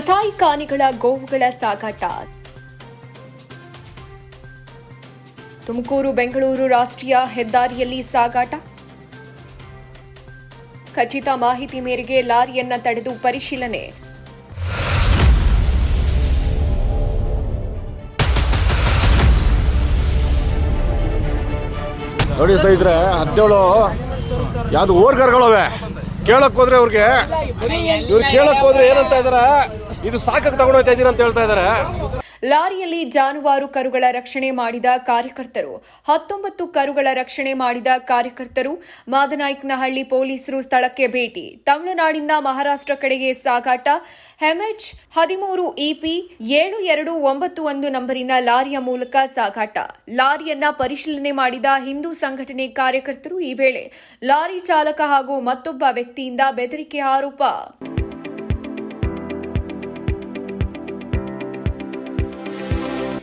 ಕಸಾಯಿಖಾನೆಗಳ ಗೋವುಗಳ ಸಾಗಾಟ. ತುಮಕೂರು, ಬೆಂಗಳೂರು ರಾಷ್ಟ್ರೀಯ ಹೆದ್ದಾರಿಯಲ್ಲಿ ಸಾಗಾಟ. ಖಚಿತ ಮಾಹಿತಿ ಮೇರೆಗೆ ಲಾರಿಯನ್ನ ತಡೆದು ಪರಿಶೀಲನೆ. ನೋಡಿ ಸ್ನೇಹಿತರೆ, ಹದಿನೇಳು ಯಾವ್ದು ಓರ್ಗರ್ಗಳವೆ ಕೇಳಕ್ ಹೋದ್ರೆ ಅವ್ರಿಗೆ ಇವ್ರು ಕೇಳಕ್ ಹೋದ್ರೆ ಏನಂತ ಇದಾರೆ? ಇದು ಸಾಕಕ್ಕೆ ತಗೊಂಡೋಗ್ತಾ ಹೋಗ್ತಾ ಅಂತ ಹೇಳ್ತಾ ಇದ್ದಾರೆ ಲಾರಿಯಲ್ಲಿ ಜಾನುವಾರು ಕರುಗಳ ರಕ್ಷಣೆ ಮಾಡಿದ ಕಾರ್ಯಕರ್ತರು, ಹತ್ತೊಂಬತ್ತು ಕರುಗಳ ರಕ್ಷಣೆ ಮಾಡಿದ ಕಾರ್ಯಕರ್ತರು, ಮಾದನಾಯ್ಕನಹಳ್ಳಿ ಪೊಲೀಸರು ಸ್ಥಳಕ್ಕೆ ಭೇಟಿ, ತಮಿಳುನಾಡಿನ ಮಹಾರಾಷ್ಟ್ರ ಕಡೆಗೆ ಸಾಗಾಟ ಹೆಮ್ಎಚ್ ಹದಿಮೂರು ಇಪಿ ಏಳು ಎರಡು ಒಂಬತ್ತು ಒಂದು ನಂಬರಿನ ಲಾರಿಯ ಮೂಲಕ ಸಾಗಾಟ. ಲಾರಿಯನ್ನ ಪರಿಶೀಲನೆ ಮಾಡಿದ ಹಿಂದೂ ಸಂಘಟನೆ ಕಾರ್ಯಕರ್ತರು ಈ ವೇಳೆ ಲಾರಿ ಚಾಲಕ ಹಾಗೂ ಮತ್ತೊಬ್ಬ ವ್ಯಕ್ತಿಯಿಂದ ಬೆದರಿಕೆ ಆರೋಪ.